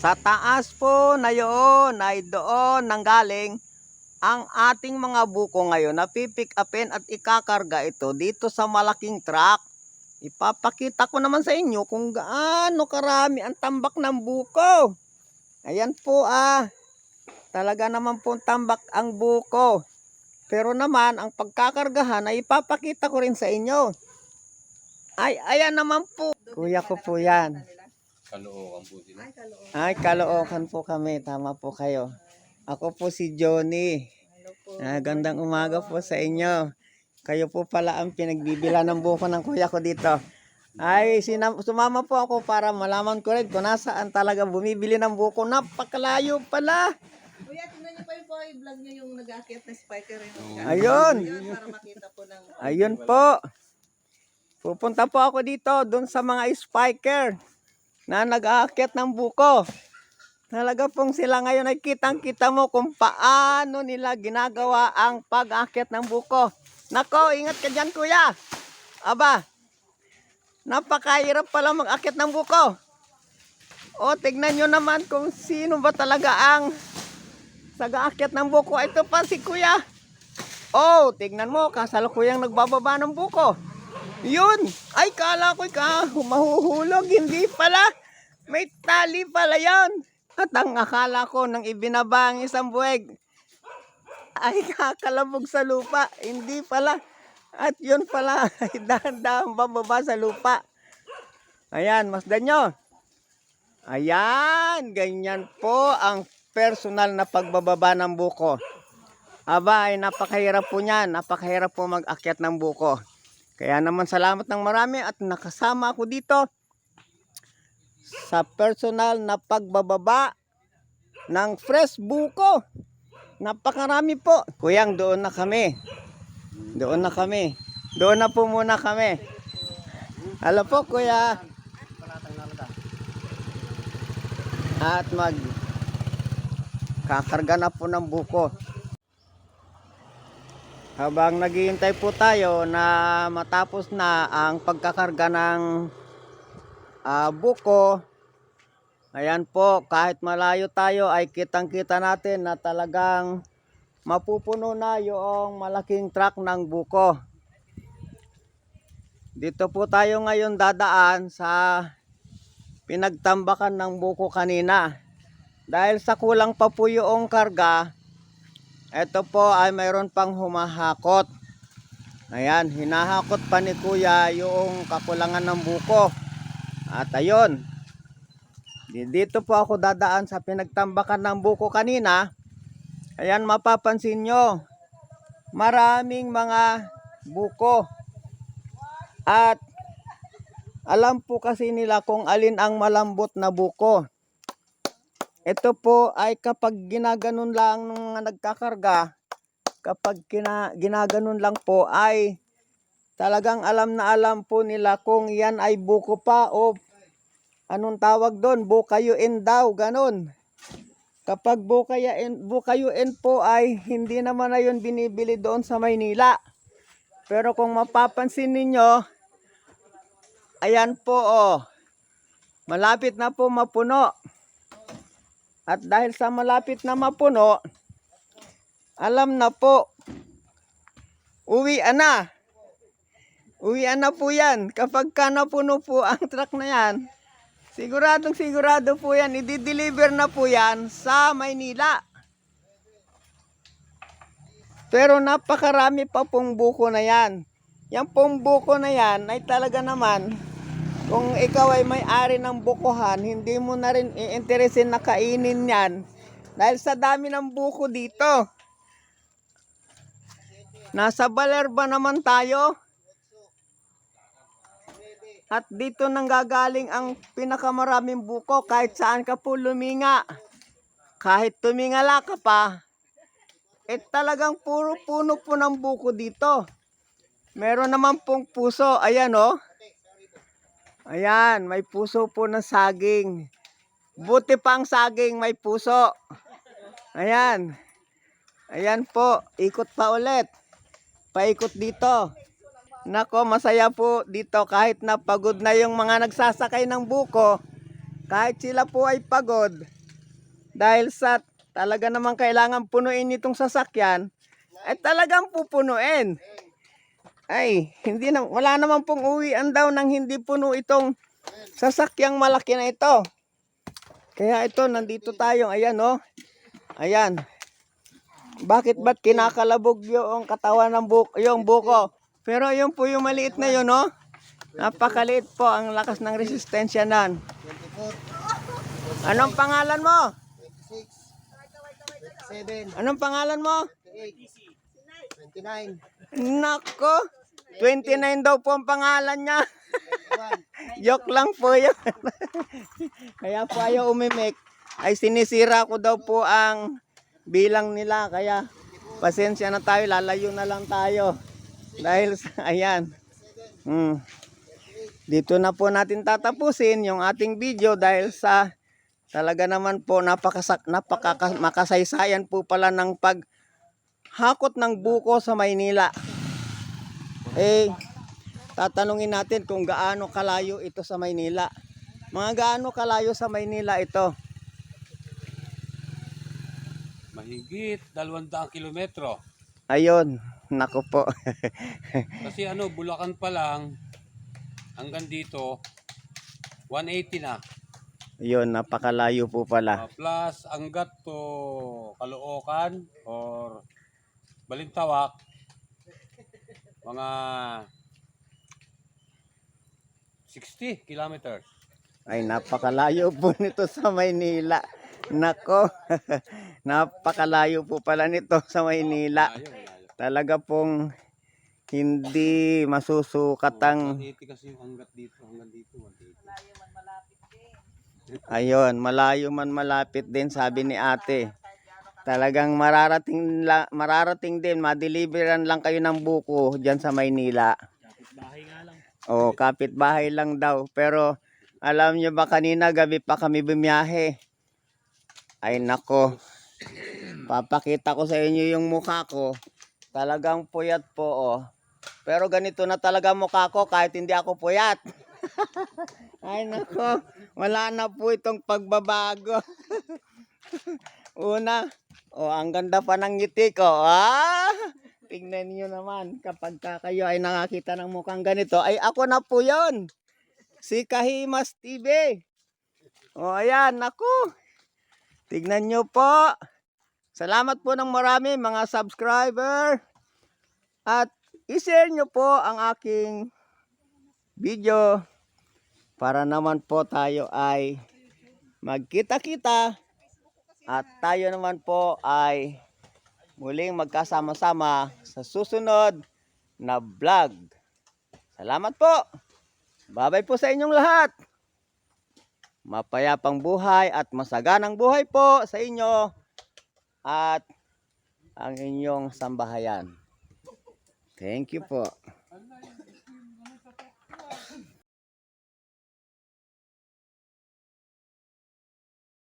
Sa taas po na yun ay doon nanggaling ang ating mga buko ngayon na pipick upin at ikakarga ito dito sa malaking truck. Ipapakita ko naman sa inyo kung gaano karami ang tambak ng buko. Ayan po ah. Talaga naman po tambak ang buko. Pero naman, ang pagkakargahan ay ipapakita ko rin sa inyo. Ay, ayan naman po. Kuya ko po yan. Kalookan po sila. Ay, kalookan po kami. Tama po kayo. Ako po si Johnny. Ah, gandang umaga po sa inyo. Kayo po pala ang pinagbibila ng buko ng kuya ko dito. Ay, sinam- sumama po ako para malaman ko rin kung nasaan talaga bumibili ng buko. Napakalayo pala. Kuya, tingnan niyo pa yung po i-vlog niyo yung nag-aakyat na spiker rin. Ayun. Yan, para makita po ng... Ayun po. Pupunta po ako dito doon sa mga spiker na nag-aakyat ng buko. Talaga pong sila ngayon ay kitang-kita mo kung paano nila ginagawa ang pag-aakyat ng buko. Nako, ingat ka dyan kuya. Aba, napakahirap pala mag-akyat ng buko. O, tignan nyo naman kung sino ba talaga ang sag-aakyat ng buko. Ito pa si kuya. Oh, tignan mo, kasalukuyang nagbababa ng buko. Yun! Ay, kala ko ka, mahuhulog. Hindi pala. May tali pala yan. At ang akala ko nang ibinaba ang isang buweg, ay kakalabog sa lupa. Hindi pala. At yun pala, ay dahan-dahan bababa sa lupa. Ayan, masdan nyo. Ayan, ganyan po ang personal na pagbababa ng buko. Aba, ay napakahirap po niyan. Napakahirap po mag-akyat ng buko. Kaya naman salamat ng marami at nakasama ako dito sa personal na pagbababa ng fresh buko. Napakarami po. Kuyang, doon na kami. Doon na kami. Doon na po muna kami. Hello po, kuya. At mag kakarga na po ng buko. Habang naghihintay po tayo na matapos na ang pagkakarga ng ah, buko, ayan po, kahit malayo tayo ay kitang-kita natin na talagang mapupuno na yung malaking truck ng buko. Dito po tayo ngayon dadaan sa pinagtambakan ng buko kanina. Dahil sa kulang pa po yung karga, ito po ay mayroon pang humahakot. Ayan, hinahakot pa ni kuya yung kakulangan ng buko. At ayun, di- dito po ako dadaan sa pinagtambakan ng buko kanina. Ayan, mapapansin nyo, maraming mga buko. At alam po kasi nila kung alin ang malambot na buko. Ito po ay kapag ginaganon lang ng mga nagkakarga, kapag kina, ginaganon lang po ay talagang alam na alam po nila kung yan ay buko pa o anong tawag doon, bukayuin daw, ganon. Kapag bukayuin, bukayuin po ay hindi naman na yun binibili doon sa Maynila. Pero kung mapapansin ninyo, ayan po oh, malapit na po mapuno. At dahil sa malapit na mapuno, alam na po, uwi na. Uwi na po yan. Kapag ka napuno po ang truck na yan, siguradong sigurado po yan, i-deliver na po yan sa Maynila. Pero napakarami pa pong buko na yan. Yan pong buko na yan ay talaga naman, kung ikaw ay may-ari ng bukuhan, hindi mo na rin iinteresin na kainin yan dahil sa dami ng buko dito. Nasa Balerba naman tayo. At dito nang gagaling ang pinakamaraming buko kahit saan ka po luminga. Kahit tumingala ka pa, eh talagang puro puno po ng buko dito. Meron naman pong puso, ayan oh. Ayan, may puso po ng saging. Buti pa ang saging, may puso. Ayan. Ayan po, ikot pa ulit. Paikot dito. Nako, masaya po dito kahit napagod na yung mga nagsasakay ng buko. kahit sila po ay pagod, dahil sa talaga naman kailangan punuin itong sasakyan, ay talagang pupunuin. Ay, hindi na, wala naman pong uwian daw nang hindi puno itong sasakyang malaki na ito. Kaya ito, nandito tayo. Ayan, oh. Ayan. Bakit ba't kinakalabog yung katawan ng buko, yung buko? Pero yun po yung maliit na yun, no? Napakaliit po ang lakas ng resistensya nan. Anong pangalan mo? 7, Anong pangalan mo? 29, Nako, 29 daw po ang pangalan niya. 1, Joke lang po yun. kaya po ayaw umimik. Ay sinisira ko daw po ang bilang nila. Kaya pasensya na tayo, lalayo na lang tayo. Dahil sa, ayan. Hmm. Dito na po natin tatapusin yung ating video dahil sa talaga naman po napakasak, napaka, makasaysayan po pala ng pag hakot ng buko sa Maynila. Eh, tatanungin natin kung gaano kalayo ito sa Maynila. Mga gaano kalayo sa Maynila ito? Mahigit 200 kilometro. Ayun, nako po. Kasi ano, Bulacan pa lang, hanggang dito, 180 na. Ayun, napakalayo po pala. Uh, plus, hanggat to Caloocan or Balintawak, mga 60 kilometers. Ay, napakalayo po nito sa Maynila. Nako, napakalayo po pala nito sa Maynila. Talaga pong hindi masusukat ang 180 kasi yung hanggat dito, hanggang dito, 180. Ayun, malayo man malapit din sabi ni ate. Talagang mararating la, mararating din, madeliveran lang kayo ng buko diyan sa Maynila. Kapitbahay nga lang. Oh, kapitbahay lang daw. Pero alam niyo ba kanina gabi pa kami bumiyahe. Ay nako. Papakita ko sa inyo yung mukha ko. Talagang puyat po oh. Pero ganito na talaga mukha ko kahit hindi ako puyat. Ay nako, wala na po itong pagbabago. Una, oh, ang ganda pa ng ngiti ko. Ah, tingnan niyo naman kapag ka kayo ay nakakita ng mukhang ganito, ay ako na po yon. Si Kahimas TV. O ayan, naku. Tignan nyo po. Salamat po ng marami mga subscriber. At i-share nyo po ang aking video para naman po tayo ay magkita-kita at tayo naman po ay muling magkasama-sama sa susunod na vlog. Salamat po. Babay po sa inyong lahat. Mapayapang buhay at masaganang buhay po sa inyo at ang inyong sambahayan. Thank you po.